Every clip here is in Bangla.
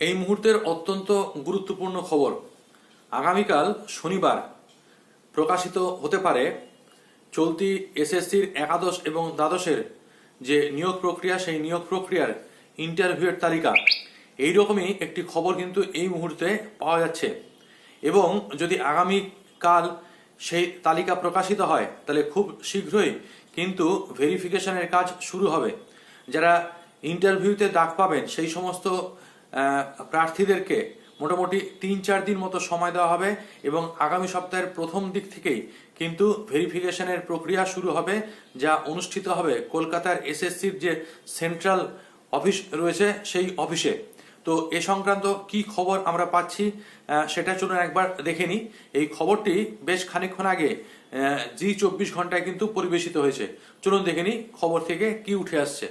এই মুহূর্তের অত্যন্ত গুরুত্বপূর্ণ খবর। আগামীকাল শনিবার প্রকাশিত হতে পারে চলতি এসএসসির একাদশ এবং দ্বাদশের যে নিয়োগ প্রক্রিয়া, সেই নিয়োগ প্রক্রিয়ার ইন্টারভিউয়ের তালিকা। এই রকমই একটি খবর কিন্তু এই মুহূর্তে পাওয়া যাচ্ছে। এবং যদি আগামী কাল সেই তালিকা প্রকাশিত হয়, তাহলে খুব শীঘ্রই কিন্তু ভেরিফিকেশনের কাজ শুরু হবে। যারা ইন্টারভিউতে ডাক পাবেন, সেই সমস্ত প্রার্থীদেরকে মোটামুটি তিন চার দিন মতো সময় দেওয়া হবে এবং আগামী সপ্তাহের প্রথম দিক থেকেই কিন্তু ভেরিফিকেশনের প্রক্রিয়া শুরু হবে, যা অনুষ্ঠিত হবে কলকাতার এসএসসির যে সেন্ট্রাল অফিস রয়েছে সেই অফিসে। তো এ সংক্রান্ত কি খবর আমরা পাচ্ছি সেটা চলুন একবার দেখে নিই। এই খবরটি বেশ খানিকক্ষণ আগে জি চব্বিশ ঘন্টায় কিন্তু পরিবেশিত হয়েছে। চলুন দেখে নিই খবর থেকে কি উঠে আসছে।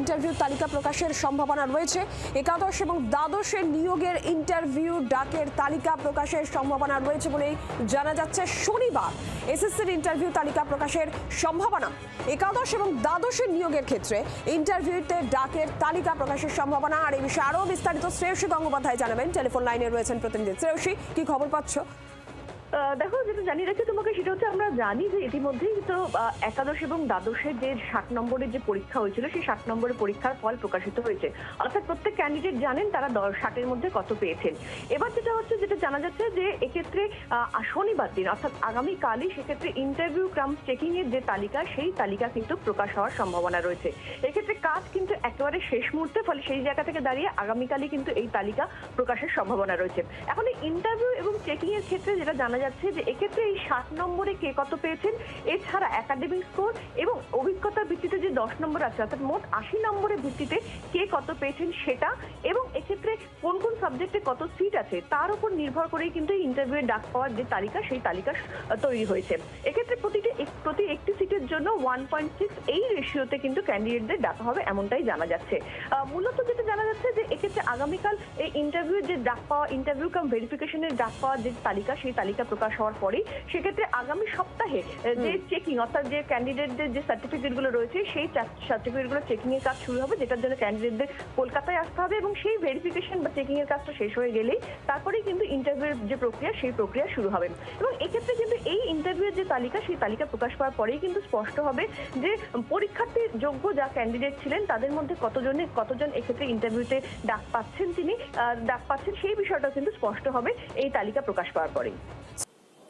ইন্টারভিউ তালিকা প্রকাশের সম্ভাবনা রয়েছে। একাদশ এবং দ্বাদশের নিয়োগের ইন্টারভিউ ডাকের তালিকা প্রকাশের সম্ভাবনা রয়েছে বলেই জানা যাচ্ছে শনিবার। এসএসসির ইন্টারভিউ তালিকা প্রকাশের সম্ভাবনা। একাদশ এবং দ্বাদশের নিয়োগের ক্ষেত্রে ইন্টারভিউতে ডাকের তালিকা প্রকাশের সম্ভাবনা। আর এই বিষয়ে আরও বিস্তারিত শ্রেয়সী গঙ্গোপাধ্যায় জানাবেন। টেলিফোন লাইনে রয়েছেন প্রতিনিধি। শ্রেয়সী, কি খবর পাচ্ছ? দেখো, যেটা জানি রাখি তোমাকে, সেটা হচ্ছে আমরা জানি যে ইতিমধ্যেই তো একাদশ এবং দ্বাদশের যে ষাট নম্বরের যে পরীক্ষা হয়েছিল, সেই ষাট নম্বরের পরীক্ষার ফল প্রকাশিত হয়েছে। অর্থাৎ প্রত্যেক ক্যান্ডিডেট জানেন তারা ষাটের মধ্যে কত পেয়েছেন। এবার যেটা হচ্ছে, যেটা জানা যাচ্ছে যে এক্ষেত্রে শনিবার দিন, অর্থাৎ আগামীকালই সেক্ষেত্রে ইন্টারভিউ ক্রাম চেকিং এর যে তালিকা, সেই তালিকা কিন্তু প্রকাশ হওয়ার সম্ভাবনা রয়েছে। এক্ষেত্রে কাজ কিন্তু একেবারে শেষ মুহূর্তে, ফলে সেই জায়গা থেকে দাঁড়িয়ে আগামীকালই কিন্তু এই তালিকা প্রকাশের সম্ভাবনা রয়েছে। এখন ইন্টারভিউ এবং চেকিং এর ক্ষেত্রে যেটা জানা যাচ্ছে যে এক্ষেত্রে এই ষাট নম্বরে কে কত পেয়েছেন? এছাড়া একাডেমিক স্কোর এবং অভিজ্ঞতার ভিত্তিতে যে দশ নম্বর আছে, অর্থাৎ মোট আশি নম্বরের ভিত্তিতে কে কত পেয়েছেন সেটা এবং এক্ষেত্রে কোন কোন সাবজেক্টে কত সিট আছে, তার উপর নির্ভর করেই কিন্তু ইন্টারভিউ ডাক পাওয়ার যে তালিকা, সেই তালিকা তৈরি হয়েছে। এক্ষেত্রে প্রতিটি প্রতি একটি সিটের জন্য ওয়ান পয়েন্ট সিক্স এই রেশিওতে কিন্তু ক্যান্ডিডেটদের ডাকা হবে এমনটাই জানা যাচ্ছে। মূলত যেটা জানা যাচ্ছে যে এক্ষেত্রে আগামীকাল এই ইন্টারভিউ যে ডাক পাওয়া ইন্টারভিউ কাম ভেরিফিকেশনের ডাক পাওয়ার যে তালিকা, সেই তালিকা প্রকাশ হওয়ার পরেই সেক্ষেত্রে আগামী সপ্তাহে যে চেকিং অর্থাৎ যে ক্যান্ডিডেটদের যে সার্টিফিকেটগুলো রয়েছে সেই সার্টিফিকেটগুলো চেকিং এর কাজ শুরু হবে যেটার জন্য ক্যান্ডিডেটদের কলকাতায় আসতে হবে এবং সেই ভেরিফিকেশন বা চেকিং এর কাজটা শেষ হয়ে গেলেই তারপরেই কিন্তু ইন্টারভিউর যে প্রক্রিয়া সেই প্রক্রিয়া শুরু হবে। এবং এক্ষেত্রে কিন্তু এই ইন্টারভিউর যে তালিকা সেই তালিকা প্রকাশ পাওয়ার পরেই কিন্তু স্পষ্ট হবে যে পরীক্ষার্থী যোগ্য যা ক্যান্ডিডেট ছিলেন তাদের মধ্যে কতজনে কতজন এক্ষেত্রে ইন্টারভিউতে ডাক পাচ্ছেন তিনি ডাক পাচ্ছেন সেই বিষয়টা কিন্তু স্পষ্ট হবে এই তালিকা প্রকাশ পাওয়ার পরেই।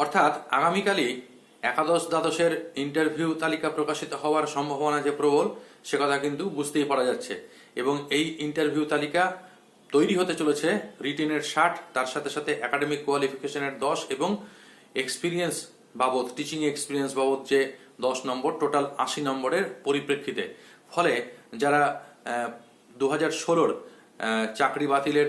অর্থাৎ আগামীকালই একাদশ দ্বাদশের ইন্টারভিউ তালিকা প্রকাশিত হওয়ার সম্ভাবনা যে প্রবল, সে কথা কিন্তু বুঝতেই পারা যাচ্ছে। এবং এই ইন্টারভিউ তালিকা তৈরি হতে চলেছে রিটেনের ষাট, তার সাথে সাথে একাডেমিক কোয়ালিফিকেশনের দশ এবং এক্সপিরিয়েন্স বাবদ টিচিং এক্সপিরিয়েন্স বাবদ যে দশ নম্বর টোটাল আশি নম্বরের পরিপ্রেক্ষিতে। ফলে যারা দু হাজার ষোলোর চাকরি বাতিলের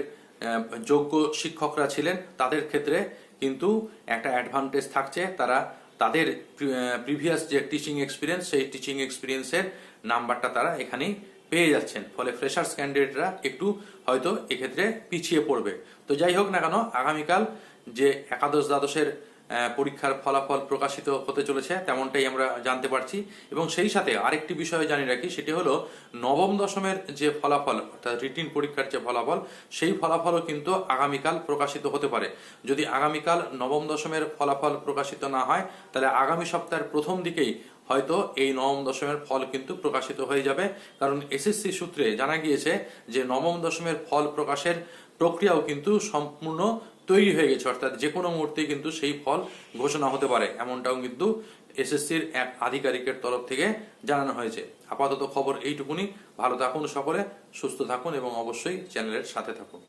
যোগ্য শিক্ষকরা ছিলেন, তাদের ক্ষেত্রে কিন্তু একটা অ্যাডভান্টেজ থাকছে, তারা তাদের প্রিভিয়াস যে টিচিং এক্সপিরিয়েন্স সেই টিচিং এক্সপিরিয়েন্সের নাম্বারটা তারা এখানেই পেয়ে যাচ্ছেন। ফলে ফ্রেশার্স ক্যান্ডিডেটরা একটু হয়তো এক্ষেত্রে পিছিয়ে পড়বে। তো যাই হোক না কেন, আগামীকাল যে একাদশ দ্বাদশের পরীক্ষার ফলাফল প্রকাশিত হতে চলেছে, তেমনটাই আমরা জানতে পারছি। এবং সেই সাথে আরেকটি বিষয় জানি রাখি, সেটি হলো নবম দশমের যে ফলাফল, অর্থাৎ রিটিন পরীক্ষার যে ফলাফল, সেই ফলাফলও কিন্তু আগামীকাল প্রকাশিত হতে পারে। যদি আগামীকাল নবম দশমের ফলাফল প্রকাশিত না হয়, তাহলে আগামী সপ্তাহের প্রথম দিকেই হয়তো এই নবম দশমের ফল কিন্তু প্রকাশিত হয়ে যাবে। কারণ এসএসসি সূত্রে জানা গিয়েছে যে নবম দশমের ফল প্রকাশের প্রক্রিয়াও কিন্তু সম্পূর্ণ তৈরি হয়ে গেছে, অর্থাৎ যে কোনো মুহূর্তে কিন্তু সেই ফল ঘোষণা হতে পারে। এমনটাও কিন্তু এসএসসির এক আধিকারিকের তরফ থেকে জানানো হয়েছে। আপাতত খবর এইটুকুনি। ভালো থাকুন সকলে, সুস্থ থাকুন এবং অবশ্যই চ্যানেলের সাথে থাকুন।